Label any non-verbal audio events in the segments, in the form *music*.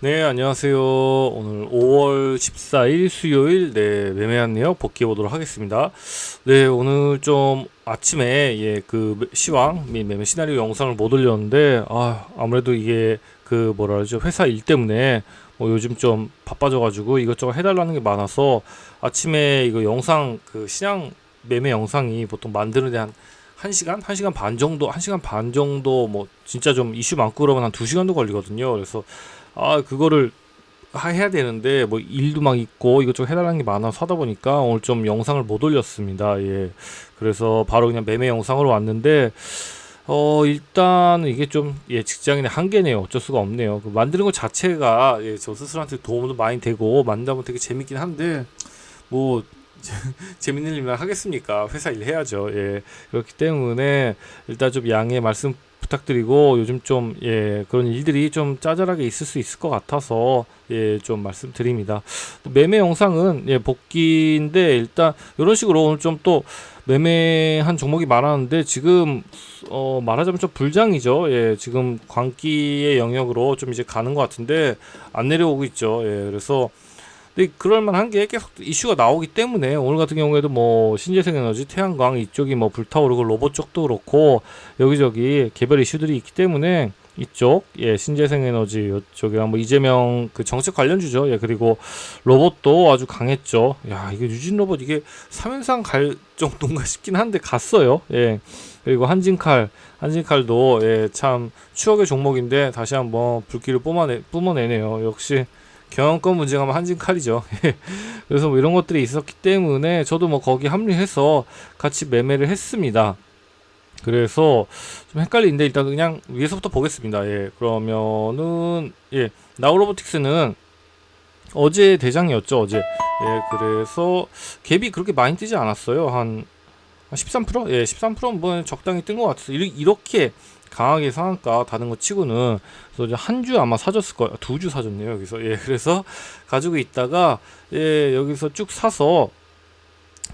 네, 안녕하세요. 오늘 5월 14일 수요일, 네, 매매한 내역 복귀해 보도록 하겠습니다. 네, 오늘 좀 아침에, 예, 그 시황 및 매매 시나리오 영상을 못 올렸는데, 아, 아무래도 이게 그 뭐라 그러죠. 회사 일 때문에 뭐 요즘 좀 바빠져가지고 이것저것 해달라는 게 많아서 아침에 이거 영상 그 시장 매매 영상이 보통 만드는 데 한 1시간? 1시간 반 정도, 1시간 반 정도 뭐 진짜 좀 이슈 많고 그러면 한 2시간도 걸리거든요. 그래서 아 그거를 하- 해야 되는데 뭐 일도 막 있고 이것저것 해달라는 게 많아서 하다 보니까 오늘 좀 영상을 못 올렸습니다. 예. 그래서 바로 그냥 매매 영상으로 왔는데 어 일단 이게 좀 예 직장인의 한계네요. 어쩔 수가 없네요. 그 만드는 것 자체가 예, 저 스스로한테 도움도 많이 되고 만들다 보면 되게 재밌긴 한데 뭐 *laughs* 재밌는 일만 하겠습니까? 회사 일 해야죠. 예. 그렇기 때문에 일단 좀 양해 말씀 부탁드리고 요즘 좀 예, 그런 일들이 좀 짜잘하게 있을 수 있을 것 같아서 예, 좀 말씀드립니다. 매매 영상은 예, 복귀인데 일단 이런 식으로 오늘 좀 또 매매한 종목이 많았는데 지금 어 말하자면 좀 불장이죠. 예, 지금 광기의 영역으로 좀 이제 가는 것 같은데 안 내려오고 있죠. 예, 그래서 근데 그럴 만한 게 계속 이슈가 나오기 때문에 오늘 같은 경우에도 뭐 신재생 에너지, 태양광 이쪽이 뭐 불타오르고 로봇 쪽도 그렇고 여기저기 개별 이슈들이 있기 때문에 이쪽 예 신재생 에너지 이쪽이랑 뭐 이재명 그 정책 관련주죠. 예 그리고 로봇도 아주 강했죠. 야 이게 유진 로봇 이게 3연상 갈 정도인가 싶긴 한데 갔어요. 예 그리고 한진칼 한진칼도 예 참 추억의 종목인데 다시 한번 불길을 뿜어내 뿜어내네요. 역시 경영권 문제가 한진칼이죠. *laughs* 그래서 뭐 이런 것들이 있었기 때문에 저도 뭐 거기 합류해서 같이 매매를 했습니다. 그래서 좀 헷갈리는데 일단 그냥 위에서부터 보겠습니다. 예, 그러면은 예, 나우로보틱스는 어제 대장이었죠. 어제. 예, 그래서 갭이 그렇게 많이 뜨지 않았어요. 한, 한 13%? 예, 13%는 뭐 적당히 뜬것 이렇- 이렇게 강하게 상한가 다는 거 치고는 그래서 한 주 아마 사줬을 거예요. 두 주 사줬네요. 여기서 예, 그래서 가지고 있다가 예, 여기서 쭉 사서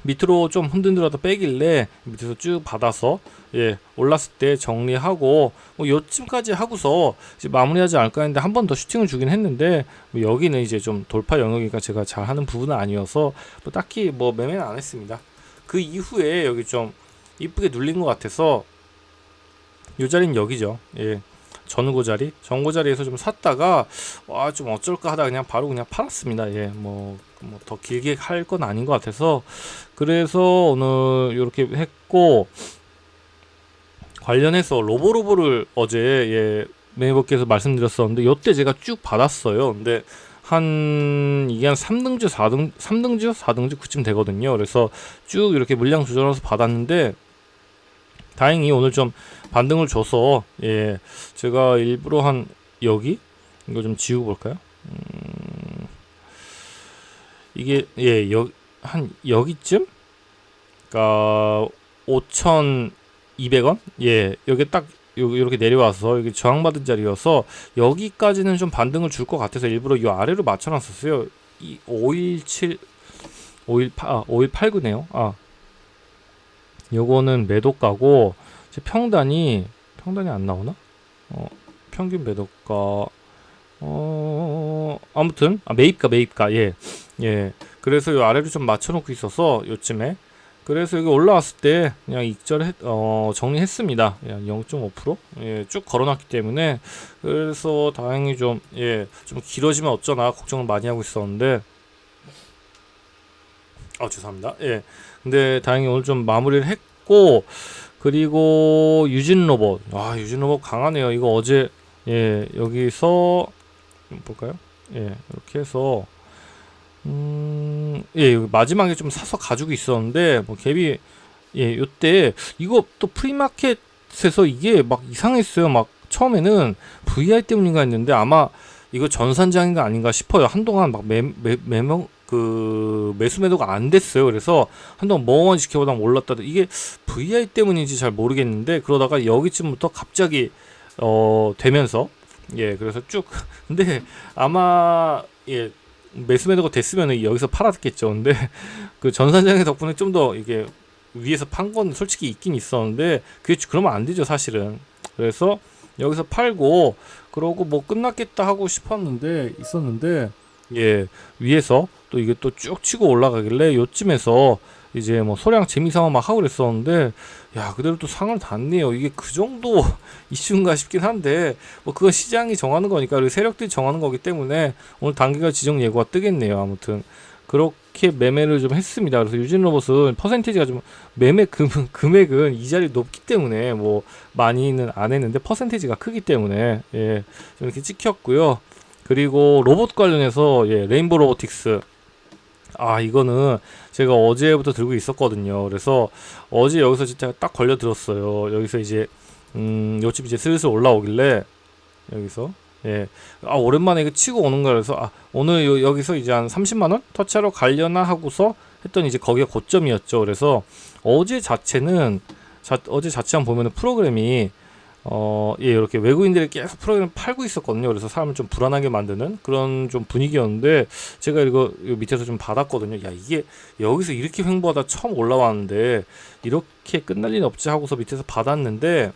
밑으로 좀 흔들더라도 빼길래 밑에서 쭉 받아서 예 올랐을 때 정리하고 뭐 요쯤까지 하고서 이제 마무리하지 않을까 했는데 한 번 더 슈팅을 주긴 했는데 뭐 여기는 이제 좀 돌파 영역이니까 제가 잘 하는 부분은 아니어서 뭐 딱히 뭐 매매는 안 했습니다. 그 이후에 여기 좀 이쁘게 눌린 것 같아서 요 자리는 여기죠. 예. 전고 자리, 전고 자리에서 좀 샀다가 와 좀 어쩔까 하다 그냥 바로 그냥 팔았습니다. 예, 뭐 뭐더 길게 할 건 아닌 것 같아서 그래서 오늘 이렇게 했고 관련해서 로보로보를 어제 예 매니버께서 말씀드렸었는데 요때 제가 쭉 받았어요. 근데 한 이게 한 3등주, 4등, 3등주, 4등주 그쯤 되거든요. 그래서 쭉 이렇게 물량 조절해서 받았는데 다행히 오늘 좀 반등을 줘서 예 제가 일부러 한 여기 이거 좀 지우고 볼까요? 음, 이게 예여한 여기쯤 그러니까 5,200원 예 여기 딱 요- 요렇게 내려와서 여기 저항받은 자리여서 여기까지는 좀 반등을 줄 것 같아서 일부러 요 아래로 맞춰놨었어요. 이 517, 518, 아, 5189네요. 아, 요거는 매도가고 평단이 평단이 안 나오나? 어, 평균 매도가 어 아무튼 아 매입가 매입가 예. 예. 그래서 요 아래로 좀 맞춰 놓고 있어서 요쯤에 그래서 여기 올라왔을 때 그냥 익절했 어 정리했습니다. 예, 0.5% 예, 쭉 걸어놨기 때문에 그래서 다행히 좀 예, 좀 길어지면 어쩌나 걱정을 많이 하고 있었는데 아 죄송합니다. 예. 근데 다행히 오늘 좀 마무리를 했고 그리고 유진 로봇 와 유진 로봇 강하네요. 이거 어제 예 여기서 볼까요? 예 이렇게 해서 음, 예, 마지막에 좀 사서 가지고 있었는데, 뭐, 갭이, 예, 요때, 이거 또 프리마켓에서 이게 막 이상했어요. 막, 처음에는 VI 때문인가 했는데, 아마 이거 전산장인가 아닌가 싶어요. 한동안 막 매, 매, 매명, 그, 매수 매도가 안 됐어요. 그래서 한동안 멍하니 지켜보다가 올랐다. 이게 VI 때문인지 잘 모르겠는데, 그러다가 여기쯤부터 갑자기, 어, 되면서, 예, 그래서 쭉, *laughs* 근데 아마, 예, 매수 매도가 됐으면 여기서 팔았겠죠. 근데 *laughs* 그 전산장의 덕분에 좀 더 이게 위에서 판 건 솔직히 있긴 있었는데 그게 그러면 안 되죠 사실은. 그래서 여기서 팔고 그러고 뭐 끝났겠다 하고 싶었는데 있었는데 예 위에서 또 이게 또 쭉 치고 올라가길래 요쯤에서 이제 뭐 소량 재미삼아 막 하고 그랬었는데 야 그대로 또 상을 닿네요. 이게 그 정도 *laughs* 이슈인가 싶긴 한데 뭐 그건 시장이 정하는 거니까 그리고 세력들이 정하는 거기 때문에 오늘 단기가 지정 예고가 뜨겠네요 아무튼. 그렇게 매매를 좀 했습니다. 그래서 유진 로봇은 퍼센테이지가 좀 매매 금, *laughs* 금액은 이 자리 높기 때문에 뭐 많이는 안 했는데 퍼센테이지가 크기 때문에 예좀 이렇게 찍혔고요. 그리고 로봇 관련해서 예 레인보 로보틱스 아 이거는 제가 어제부터 들고 있었거든요. 그래서 어제 여기서 진짜 딱 걸려 들었어요. 여기서 이제 음 요집 이제 슬슬 올라오길래 여기서 예. 아 오랜만에 이거 치고 오는 거라 그래서 아 오늘 요, 여기서 이제 한 30만 원 터치하러 가려나 하고서 했더니 이제 거기가 고점이었죠. 그래서 어제 자체는 자, 어제 자체 한번 보면은 프로그램이 어, 예, 이렇게 외국인들이 계속 프로그램 팔고 있었거든요. 그래서 사람을 좀 불안하게 만드는 그런 좀 분위기였는데, 제가 이거, 이거 밑에서 좀 받았거든요. 야, 이게 여기서 이렇게 횡보하다 처음 올라왔는데, 이렇게 끝날 리는 없지 하고서 밑에서 받았는데, 예,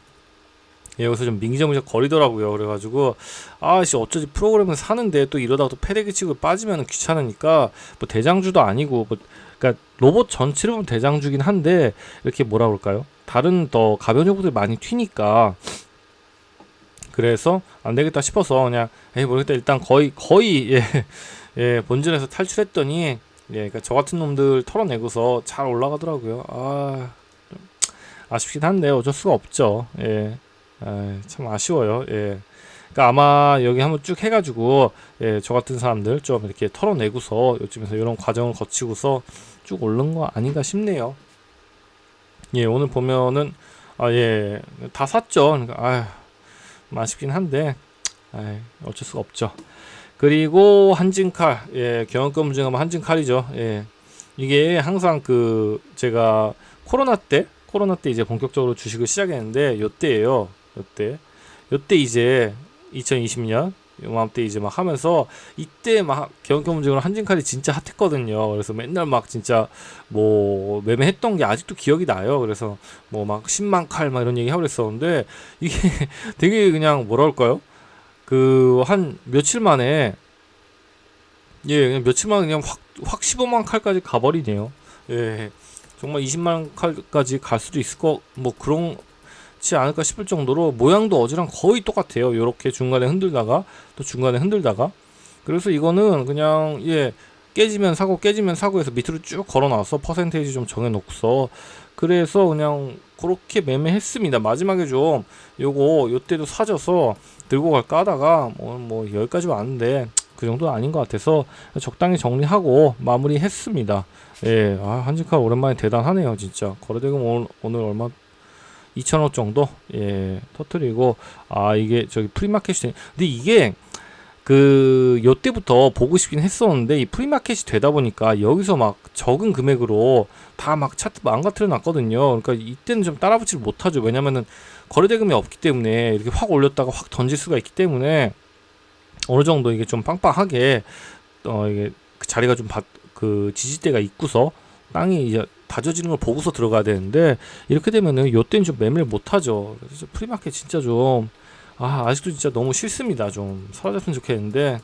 여기서 좀 민기적민적 거리더라고요. 그래가지고, 아씨, 어쩌지 프로그램을 사는데 또 이러다가 또 패대기 치고 빠지면 귀찮으니까, 뭐 대장주도 아니고, 뭐, 그니까 로봇 전체를 보면 대장주긴 한데, 이렇게 뭐라 그럴까요? 다른 더 가벼운 정보들이 많이 튀니까, 그래서 안 되겠다 싶어서 그냥 에이 모르겠다 일단 거의 거의 *laughs* 예, 예 본전에서 탈출했더니 예 그러니까 저 같은 놈들 털어내고서 잘 올라가더라고요 아좀 아쉽긴 한데 어쩔 수가 없죠 예 참 아쉬워요 예 그러니까 아마 여기 한번 쭉 해가지고 예, 저 같은 사람들 좀 이렇게 털어내고서 요즘에서 이런 과정을 거치고서 쭉 오른 거 아닌가 싶네요 예 오늘 보면은 아 예 다 샀죠 그러니까 아휴 아쉽긴 한데 아이, 어쩔 수가 없죠. 그리고 한진칼 예 경영권 문제가 한진칼이죠. 예 이게 항상 그 제가 코로나 때 코로나 때 이제 본격적으로 주식을 시작했는데 요때예요. 요때 요때 이제 2020년 요맘때 이제 막 하면서 이때 막 문제로 한진칼이 진짜 핫했거든요. 그래서 맨날 막 진짜 뭐 매매했던 게 아직도 기억이 나요. 그래서 뭐 막 10만 칼 막 이런 얘기 하고 그랬었는데 이게 *laughs* 되게 그냥 뭐라 할까요? 그 한 며칠 만에 예, 그냥 며칠 만에 그냥 확, 확 15만 칼까지 가버리네요. 예, 정말 20만 칼까지 갈 수도 있을 거, 뭐 그런 지 않을까 싶을 정도로 모양도 어제랑 거의 똑같아요. 이렇게 중간에 흔들다가 또 중간에 흔들다가 그래서 이거는 그냥 예 깨지면 사고 깨지면 사고 해서 밑으로 쭉 걸어놔서 퍼센테이지 좀 정해놓고서 그래서 그냥 그렇게 매매했습니다. 마지막에 좀 요거 요때도 사져서 들고 갈까 하다가 뭐, 뭐 여기까지 왔는데 그 정도는 아닌 것 같아서 적당히 정리하고 마무리했습니다. 예, 아, 한직칼 오랜만에 대단하네요, 진짜. 거래대금 오늘, 오늘 얼마 2천억 정도 예 터트리고 아 이게 저기 프리마켓이 되... 근데 이게 그 요때부터 보고 싶긴 했었는데 이 프리마켓이 되다 보니까 여기서 막 적은 금액으로 다 막 차트 망가뜨려 놨거든요. 그러니까 이때는 좀 따라붙지를 못하죠. 왜냐면은 거래대금이 없기 때문에 이렇게 확 올렸다가 확 던질 수가 있기 때문에 어느 정도 이게 좀 빵빵하게 어 이게 그 자리가 좀 그 지지대가 있고서 땅이 이제 다져지는 걸 보고서 들어가야 되는데 이렇게 되면은 요때는 좀 매매를 못 하죠. 그래서 프리마켓 진짜 좀 아, 아직도 진짜 너무 싫습니다. 좀 사라졌으면 좋겠는데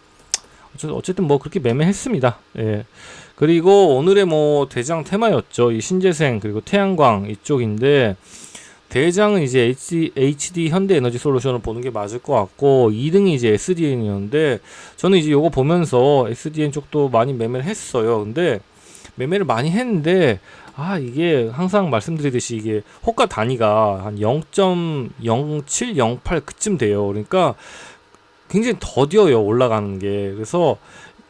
어쨌든 뭐 그렇게 매매했습니다. 예. 그리고 오늘의 뭐 대장 테마였죠. 이 신재생 그리고 태양광 이쪽인데 대장은 이제 HD, HD 현대 에너지 솔루션을 보는 게 맞을 것 같고 2등이 이제 SDN이었는데 저는 이제 요거 보면서 SDN 쪽도 많이 매매를 했어요. 근데 매매를 많이 했는데 아 이게 항상 말씀드리듯이 이게 호가 단위가 한 0.0708 그쯤 돼요. 그러니까 굉장히 더뎌요 올라가는 게. 그래서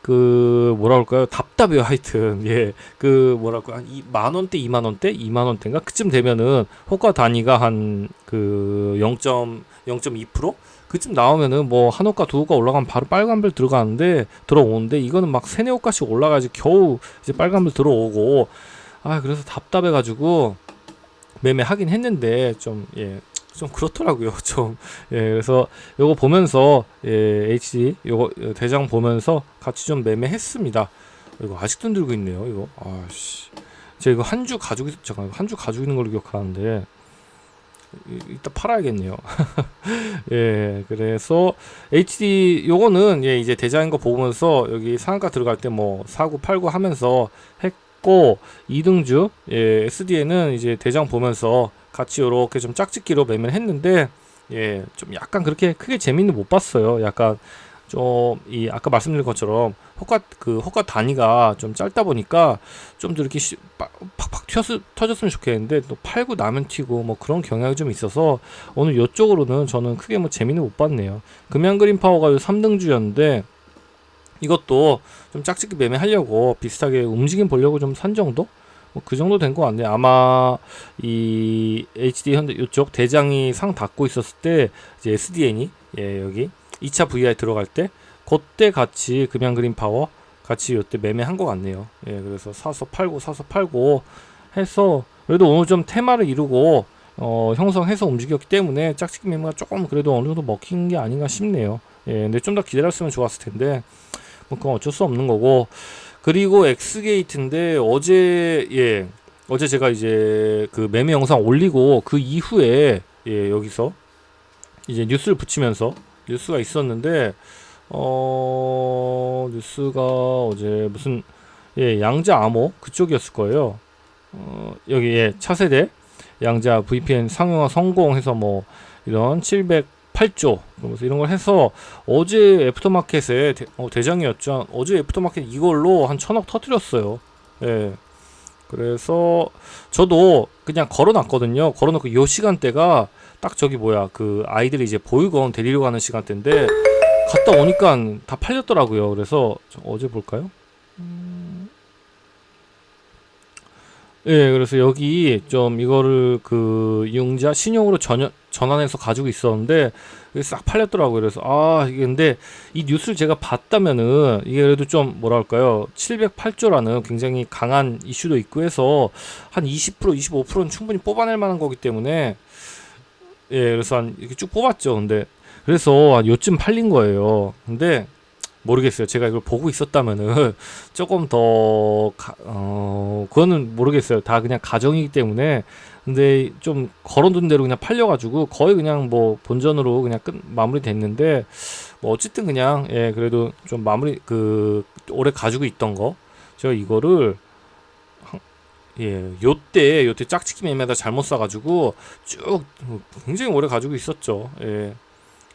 그 뭐라 그럴까요? 답답해요 하여튼. 예 그 뭐랄까 한만 원대 2만 원대? 2만 원대인가? 그쯤 되면은 호가 단위가 한 그 0.0.2% 그쯤 나오면은 뭐 한 호가 두 호가 올라가면 바로 빨간불 들어가는데 들어오는데 이거는 막 세네 호가씩 올라가지 겨우 이제 빨간불 들어오고 아 그래서 답답해가지고 매매하긴 했는데 좀 예. 좀 그렇더라고요. *laughs* 좀 예, 그래서 요거 보면서 예, HD 요거 대장 보면서 같이 좀 매매했습니다. 이거 아직도 들고 있네요. 이거 아씨, 제가 이거 한 주 가지고 잠깐 한 주 가지고 있는 걸로 기억하는데 이- 이따 팔아야겠네요. *laughs* 예, 그래서 HD 요거는 예 이제 대장인 거 보면서 여기 상한가 들어갈 때 뭐 사고 팔고 하면서 했고 이등주 예 SD에는 이제 대장 보면서 같이 요렇게 좀 짝짓기로 매매를 했는데 예 좀 약간 그렇게 크게 재미는 못 봤어요. 약간 좀 이 아까 말씀드린 것처럼 호가 그 호가 단위가 좀 짧다 보니까 좀더 이렇게 시, 빡- 팍팍 튀었 터졌으면 좋겠는데 또 팔고 나면 튀고 뭐 그런 경향이 좀 있어서 오늘 이쪽으로는 저는 크게 뭐 재미는 못 봤네요. 금양 그린 파워가 요 3등주였는데 이것도 좀 짝짓기 매매하려고 비슷하게 움직임 보려고 좀 산 정도? 뭐 그 정도 된 것 같네요. 아마 이 HD 현대 이쪽 대장이 상 닫고 있었을 때 이제 SDN이 예 여기 2차 VI 들어갈 때 그때 같이 금양 그린 파워 같이 이때 매매한 것 같네요. 예 그래서 사서 팔고 사서 팔고 해서 그래도 오늘 좀 테마를 이루고 어, 형성해서 움직였기 때문에 짝짓기 매매가 조금 그래도 어느 정도 먹힌 게 아닌가 싶네요. 예, 근데 좀 더 기다렸으면 좋았을 텐데 뭐 그건 어쩔 수 없는 거고 그리고 엑스게이트인데 어제 예 어제 제가 이제 그 매매 영상 올리고 그 이후에 예 여기서 이제 뉴스를 붙이면서 뉴스가 있었는데 어 뉴스가 어제 무슨 예 양자 암호 그쪽이었을 거예요. 어 여기 예 차세대 양자 VPN 상용화 성공해서 뭐 이런 708조 그러면서 이런 걸 해서 어제 애프터마켓에 대, 어, 대장이었죠. 어제 애프터마켓 이걸로 한 천억 터뜨렸어요. 예. 그래서 저도 그냥 걸어놨거든요. 걸어놓고 요 시간대가 딱 저기 뭐야 그 아이들이 이제 보육원 데리러 가는 시간대인데 갔다 오니까 다 팔렸더라고요. 그래서 저 어제 볼까요? 예, 그래서 여기 좀 이거를 그 이용자 신용으로 전 전환해서 가지고 있었는데 싹 팔렸더라고요. 그래서 아 이게 근데 이 뉴스를 제가 봤다면은 이게 그래도 좀 뭐랄까요 708조라는 굉장히 강한 이슈도 있고 해서 한 20% 25%는 충분히 뽑아낼 만한 거기 때문에 예 그래서 한 이렇게 쭉 뽑았죠. 근데 그래서 한 요쯤 팔린 거예요. 근데 모르겠어요. 제가 이걸 보고 있었다면은 *laughs* 조금 더, 가, 어, 그거는 모르겠어요. 다 그냥 가정이기 때문에. 근데 좀 걸어둔 대로 그냥 팔려가지고 거의 그냥 뭐 본전으로 그냥 끝, 마무리 됐는데, 뭐 어쨌든 그냥, 예, 그래도 좀 마무리, 그, 오래 가지고 있던 거. 제가 이거를, 한- 예, 요때, 요때 짝짓기 매매하다 잘못 사가지고 쭉 굉장히 오래 가지고 있었죠. 예.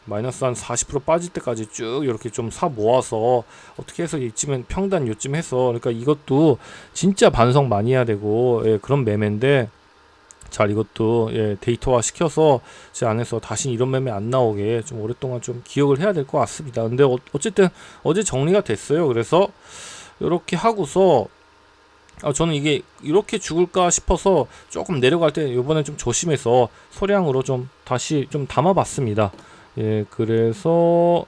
마이너스 한 40% 빠질 때까지 쭉 이렇게 좀 사 모아서 어떻게 해서 이쯤엔 평단 요쯤 해서 그러니까 이것도 진짜 반성 많이 해야 되고 예, 그런 매매인데 잘 이것도 예, 데이터화 시켜서 제 안에서 다시 이런 매매 안 나오게 좀 오랫동안 좀 기억을 해야 될 것 같습니다. 근데 어, 어쨌든 어제 정리가 됐어요. 그래서 이렇게 하고서 아, 저는 이게 이렇게 죽을까 싶어서 조금 내려갈 때 이번엔 좀 조심해서 소량으로 좀 다시 좀 담아봤습니다. 예, 그래서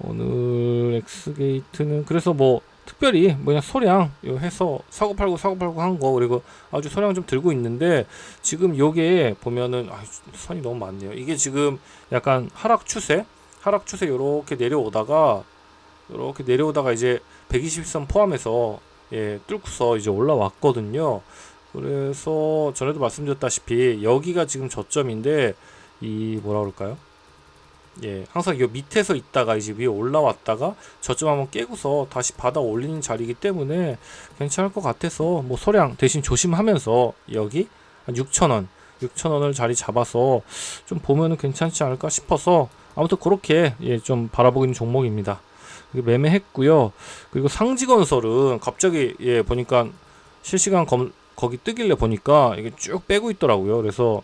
오늘 엑스게이트는 그래서 뭐 특별히 뭐냐 소량 요 해서 사고 팔고 사고 팔고 한 거 그리고 아주 소량 좀 들고 있는데 지금 요게 보면은 아 선이 너무 많네요. 이게 지금 약간 하락 추세 하락 추세 요렇게 내려오다가 요렇게 내려오다가 이제 120선 포함해서 예 뚫고서 이제 올라왔거든요. 그래서 전에도 말씀드렸다시피 여기가 지금 저점인데 이 뭐라 그럴까요? 예, 항상 이 밑에서 있다가 이제 위에 올라왔다가 저점 한번 깨고서 다시 받아 올리는 자리이기 때문에 괜찮을 것 같아서 뭐 소량 대신 조심하면서 여기 한 6,000원, 6,000원을 자리 잡아서 좀 보면은 괜찮지 않을까 싶어서 아무튼 그렇게 예, 좀 바라보기는 종목입니다. 이게 매매했고요. 그리고 상지건설은 갑자기 예, 보니까 실시간 검, 거기 뜨길래 보니까 이게 쭉 빼고 있더라고요. 그래서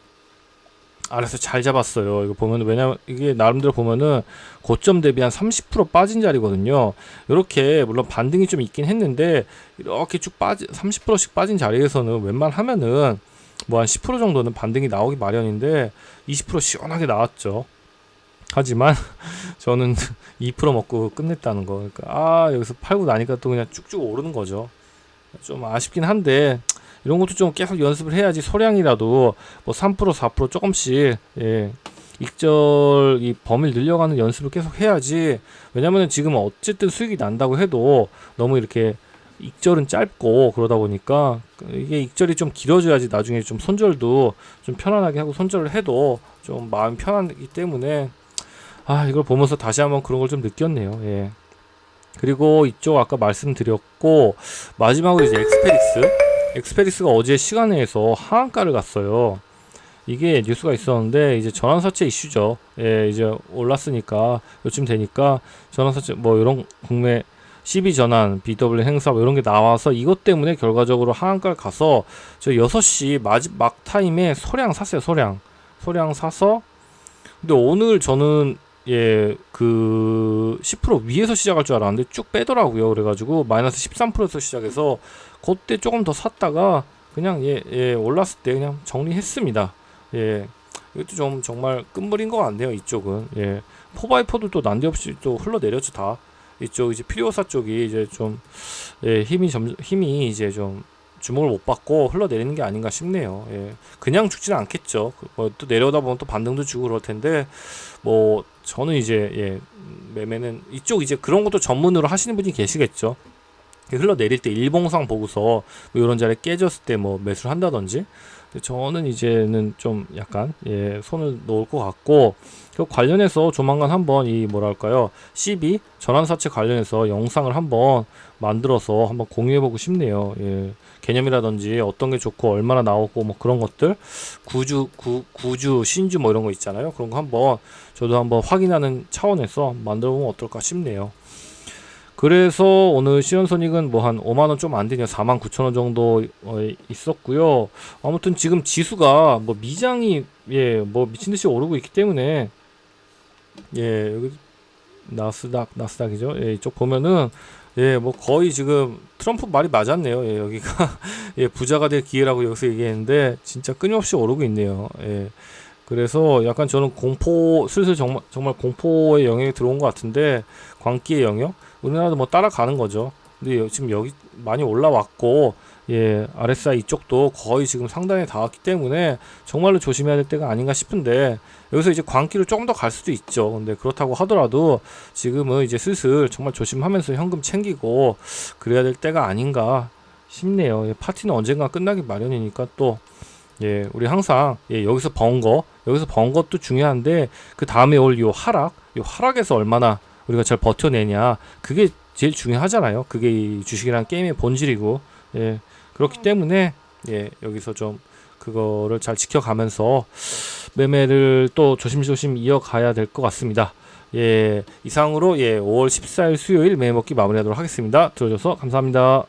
알아서 잘 잡았어요. 이거 보면 왜냐면 이게 나름대로 보면은 고점 대비 한 30% 빠진 자리거든요. 이렇게 물론 반등이 좀 있긴 했는데 이렇게 쭉 빠지 30%씩 빠진 자리에서는 웬만하면은 뭐 한 10% 정도는 반등이 나오기 마련인데 20% 시원하게 나왔죠. 하지만 *laughs* 저는 *laughs* 2% 먹고 끝냈다는 거. 그러니까 아 여기서 팔고 나니까 또 그냥 쭉쭉 오르는 거죠. 좀 아쉽긴 한데 이런 것도 좀 계속 연습을 해야지 소량이라도 뭐 3% 4% 조금씩 예 익절 이 범위를 늘려가는 연습을 계속 해야지 왜냐면은 지금 어쨌든 수익이 난다고 해도 너무 이렇게 익절은 짧고 그러다 보니까 이게 익절이 좀 길어져야지 나중에 좀 손절도 좀 편안하게 하고 손절을 해도 좀 마음 편하기 때문에 아 이걸 보면서 다시 한번 그런 걸 좀 느꼈네요. 예. 그리고 이쪽 아까 말씀드렸고 마지막으로 이제 엑스페리스 엑스페리스가 어제 시간에서 하한가를 갔어요. 이게 뉴스가 있었는데 이제 전환사채 이슈죠. 예, 이제 올랐으니까 요즘 되니까 전환사채 뭐 이런 국내 CB 전환, BW 행사 뭐 이런 게 나와서 이것 때문에 결과적으로 하한가를 가서 저 6시 마지막 타임에 소량 샀어요. 소량. 소량 사서 근데 오늘 저는 예, 그 10% 위에서 시작할 줄 알았는데 쭉 빼더라고요. 그래가지고 마이너스 13%에서 시작해서 그때 조금 더 샀다가 그냥 예, 예 올랐을 때 그냥 정리했습니다. 예, 이것도 좀 정말 끝물인 것 같네요. 이쪽은 예, 포바이퍼도 또 난데없이 또 흘러내렸죠 다. 이쪽 이제 필요사 쪽이 이제 좀 예, 힘이 점 힘이 이제 좀 주목을 못 받고 흘러내리는 게 아닌가 싶네요. 예, 그냥 죽지는 않겠죠. 뭐 또 내려오다 보면 또 반등도 주고 그럴 텐데 뭐 저는 이제 예 매매는 이쪽 이제 그런 것도 전문으로 하시는 분이 계시겠죠. 흘러내릴 때 일봉상 보고서 뭐 이런 자리에 깨졌을 때 뭐 매수를 한다든지 저는 이제는 좀 약간 예 손을 놓을 것 같고 그 관련해서 조만간 한번 이 뭐랄까요 CB 전환사채 관련해서 영상을 한번 만들어서 한번 공유해보고 싶네요. 예 개념이라든지 어떤 게 좋고 얼마나 나오고 뭐 그런 것들 구주 구, 구주 신주 뭐 이런 거 있잖아요. 그런 거 한번 저도 한번 확인하는 차원에서 만들어보면 어떨까 싶네요. 그래서 오늘 시연손익은 뭐 한 5만 원 좀 안 되냐 4만 9천 원 정도 어, 있었고요. 아무튼 지금 지수가 뭐 미장이 예 뭐 미친 듯이 오르고 있기 때문에 예 여기 나스닥 나스닥이죠. 예 이쪽 보면은 예 뭐 거의 지금 트럼프 말이 맞았네요. 예 여기가 *laughs* 예 부자가 될 기회라고 여기서 얘기했는데 진짜 끊임없이 오르고 있네요. 예. 그래서 약간 저는 공포 슬슬 정말 정말 공포의 영역이 들어온 것 같은데 광기의 영역 우리나라도 뭐 따라가는 거죠. 근데 여- 지금 여기 많이 올라왔고 예 RSI 이쪽도 거의 지금 상단에 닿았기 때문에 정말로 조심해야 될 때가 아닌가 싶은데 여기서 이제 광기로 조금 더 갈 수도 있죠. 근데 그렇다고 하더라도 지금은 이제 슬슬 정말 조심하면서 현금 챙기고 그래야 될 때가 아닌가 싶네요. 예, 파티는 언젠가 끝나기 마련이니까 또 예, 우리 항상 예, 여기서 번 거, 여기서 번 것도 중요한데 그 다음에 올 요 하락, 요 하락에서 얼마나 우리가 잘 버텨내냐, 그게 제일 중요하잖아요. 그게 이 주식이란 게임의 본질이고, 예, 그렇기 때문에 예, 여기서 좀 그거를 잘 지켜가면서 매매를 또 조심조심 이어가야 될 것 같습니다. 예, 이상으로 예, 5월 14일 수요일 매매먹기 마무리하도록 하겠습니다. 들어줘서 감사합니다.